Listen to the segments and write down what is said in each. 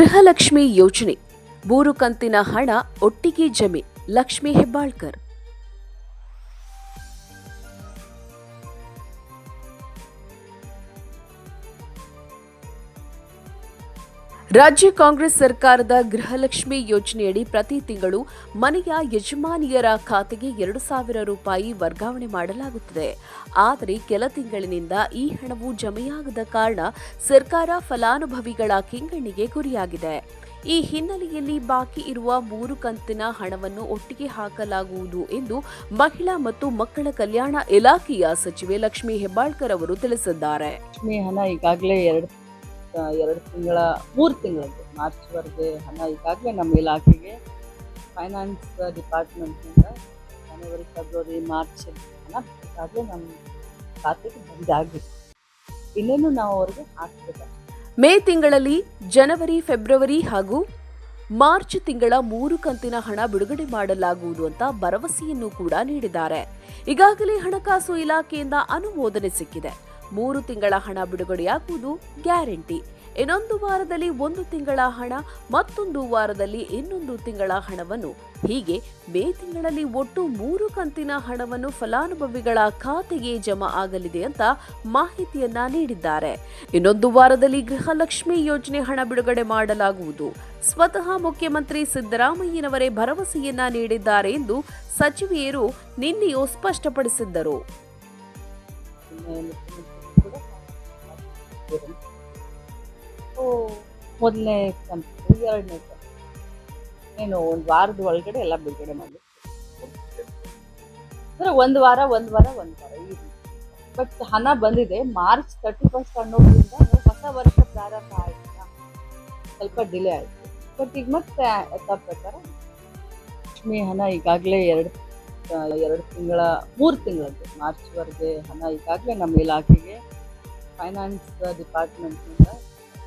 ಗೃಹಲಕ್ಷ್ಮಿ ಯೋಜನೆ ಮೂರು ಕಂತಿನ ಹಣ ಒಟ್ಟಿಗೆ ಜಮೆ ಲಕ್ಷ್ಮಿ ಹೆಬ್ಬಾಳ್ಕರ್. ರಾಜ್ಯ ಕಾಂಗ್ರೆಸ್ ಸರ್ಕಾರದ ಗೃಹಲಕ್ಷ್ಮಿ ಯೋಜನೆಯಡಿ ಪ್ರತಿ ತಿಂಗಳು ಮನೆಯ ಯಜಮಾನಿಯರ ಖಾತೆಗೆ ಎರಡು ಸಾವಿರ ರೂಪಾಯಿ ವರ್ಗಾವಣೆ ಮಾಡಲಾಗುತ್ತದೆ. ಆದರೆ ಕೆಲ ತಿಂಗಳಿನಿಂದ ಈ ಹಣವು ಜಮೆಯಾಗದ ಕಾರಣ ಸರ್ಕಾರ ಫಲಾನುಭವಿಗಳ ಕೆಂಗಣ್ಣಿಗೆ ಗುರಿಯಾಗಿದೆ. ಈ ಹಿನ್ನೆಲೆಯಲ್ಲಿ ಬಾಕಿ ಇರುವ ಮೂರು ಕಂತಿನ ಹಣವನ್ನು ಒಟ್ಟಿಗೆ ಹಾಕಲಾಗುವುದು ಎಂದು ಮಹಿಳಾ ಮತ್ತು ಮಕ್ಕಳ ಕಲ್ಯಾಣ ಇಲಾಖೆಯ ಸಚಿವೆ ಲಕ್ಷ್ಮಿ ಹೆಬ್ಬಾಳ್ಕರ್ ಅವರು ತಿಳಿಸಿದ್ದಾರೆ. ಹಣ ಈಗಾಗಲೇ ಎರಡು ಎರಡು ತಿಂಗಳ, ಮೂರು ತಿಂಗಳದ್ದು. ಮಾರ್ಚ್ವರೆಗೆ ಹಣ ಈಗಾಗಲೇ ನಮ್ಮ ಇಲಾಖೆಗೆ. ಫೈನಾನ್ಸ್ ಡಿಪಾರ್ಟ್ಮೆಂಟ್ನಿಂದ ಜನವರಿ ಫೆಬ್ರವರಿ ಮಾರ್ಚ್ ಹಣ ಈಗಾಗಲೇ ನಮ್ಮ ಖಾತೆಗೆ ಬಂದಾಗಿದೆ ಇನ್ನೇನು ನಾವು ಅವ್ರಿಗೆ ಹಾಕ್ಬೇಕು. ಮೇ ತಿಂಗಳಲ್ಲಿ ಜನವರಿ ಫೆಬ್ರವರಿ ಹಾಗೂ ಮಾರ್ಚ್ ತಿಂಗಳ ಮೂರು ಕಂತಿನ ಹಣ ಬಿಡುಗಡೆ ಮಾಡಲಾಗುವುದು ಅಂತ ಭರವಸೆಯನ್ನು ಕೂಡ ನೀಡಿದ್ದಾರೆ. ಈಗಾಗಲೇ ಹಣಕಾಸು ಇಲಾಖೆಯಿಂದ ಅನುಮೋದನೆ ಸಿಕ್ಕಿದೆ. ಮೂರು ತಿಂಗಳ ಹಣ ಬಿಡುಗಡೆಯಾಗುವುದು ಗ್ಯಾರಂಟಿ. ಇನ್ನೊಂದು ವಾರದಲ್ಲಿ ಒಂದು ತಿಂಗಳ ಹಣ, ಮತ್ತೊಂದು ವಾರದಲ್ಲಿ ಇನ್ನೊಂದು ತಿಂಗಳ ಹಣವನ್ನು. ಹೀಗೆ ಮೇ ತಿಂಗಳಲ್ಲಿ ಒಟ್ಟು ಮೂರು ಕಂತಿನ ಹಣವನ್ನು ಫಲಾನುಭವಿಗಳ ಖಾತೆಗೆ ಜಮಾ ಆಗಲಿದೆ ಅಂತ ಮಾಹಿತಿಯನ್ನ ನೀಡಿದ್ದಾರೆ. ಇನ್ನೊಂದು ವಾರದಲ್ಲಿ ಗೃಹಲಕ್ಷ್ಮಿ ಯೋಜನೆ ಹಣ ಬಿಡುಗಡೆ ಮಾಡಲಾಗುವುದು. ಸ್ವತಃ ಮುಖ್ಯಮಂತ್ರಿ ಸಿದ್ದರಾಮಯ್ಯನವರೇ ಭರವಸೆಯನ್ನ ನೀಡಿದ್ದಾರೆ ಎಂದು ಸಚಿವೆಯರು ನಿನ್ನೆಯೂ ಸ್ಪಷ್ಟಪಡಿಸಿದ್ದರು. ಮುಖ್ಯಮಂತ್ರಿ ಕೂಡ ಮೊದಲನೇ ಕಂತು ಎರಡನೇ ಕಂತು ಏನು, ಒಂದು ವಾರದ ಒಳಗಡೆ ಎಲ್ಲ ಬಿಡುಗಡೆ ಮಾಡಿ ಅಂದರೆ ಒಂದು ವಾರ ಒಂದು ವಾರ ಒಂದು ವಾರ, ಈ ಬಟ್ ಹಣ ಬಂದಿದೆ, ಮಾರ್ಚ್ ತರ್ಟಿ ಫಸ್ಟ್ ಅನ್ನೋದ್ರಿಂದ ಹೊಸ ವರ್ಷ ಪ್ರಾರಂಭ ಆಯ್ತು? ಸ್ವಲ್ಪ ಡಿಲೇ ಆಯ್ತು. ಬಟ್ ಈಗ ಮತ್ತೆ ಎತ್ತ ಪ್ರಕಾರ ಲಕ್ಷ್ಮಿ ಹಣ ಈಗಾಗಲೇ ಎರಡು ಎರಡು ತಿಂಗಳ, ಮೂರು ತಿಂಗಳದ್ದು ಮಾರ್ಚ್ವರೆಗೆ ಹಣ ಈಗಾಗಲೇ ನಮ್ಮ ಇಲಾಖೆಗೆ ಫೈನಾನ್ಸ್ ಡಿಪಾರ್ಟ್ಮೆಂಟ್ನಿಂದ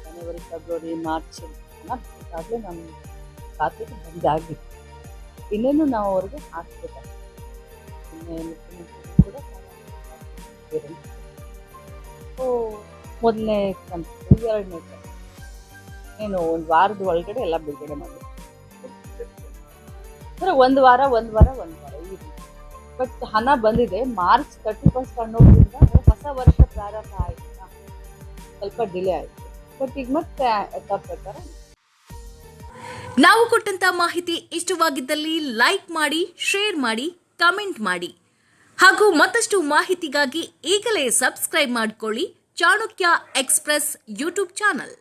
ಜನವರಿ ಫೆಬ್ರವರಿ ಮಾರ್ಚ್ ಈಗಾಗಲೇ ನಮ್ಮ ಖಾತೆಗೆ ಬಂದಾಗಿತ್ತು ಇನ್ನೇನು ನಾವು ಅವ್ರಿಗೆ ಹಾಕ್ಬೇಕಾಗ್ತದೆ ಕೂಡ ಮೊದಲನೇ ಕಂತು, ಎರಡನೇ ಕಂತು. ಏನು, ಒಂದು ವಾರದ ಒಳಗಡೆ ಎಲ್ಲ ಬಿಡುಗಡೆ ಮಾಡಿ ಅಂದರೆ ಒಂದು ವಾರ ಒಂದು ವಾರ ಒಂದು ವಾರ, ಈ ಬಟ್ ಹಣ ಬಂದಿದೆ. ಮಾರ್ಚ್ ತರ್ಟಿ ಫಸ್ಟ್ ಅನ್ನೋದ್ರಿಂದ ವರ್ಷ ಪ್ರಾರಂಭ ಆಯ್ತಾ. ಸ್ವಲ್ಪ ಡಿಲೇ ಆಯ್ತು. ಬಟ್ ಈಗ ಮತ್ತೆ ಪ್ರಕಾರ ನಾವು ಕೊಟ್ಟಂತ ಮಾಹಿತಿ ಇಷ್ಟವಾಗಿದ್ದಲ್ಲಿ ಲೈಕ್ ಮಾಡಿ ಶೇರ್ ಮಾಡಿ ಕಮೆಂಟ್ ಮಾಡಿ. ಹಾಗೂ ಮತ್ತಷ್ಟು ಮಾಹಿತಿಗಾಗಿ ಈಗಲೇ ಸಬ್ಸ್ಕ್ರೈಬ್ ಮಾಡಿಕೊಳ್ಳಿ ಚಾಣಕ್ಯ ಎಕ್ಸ್ಪ್ರೆಸ್ ಯೂಟ್ಯೂಬ್ ಚಾನಲ್.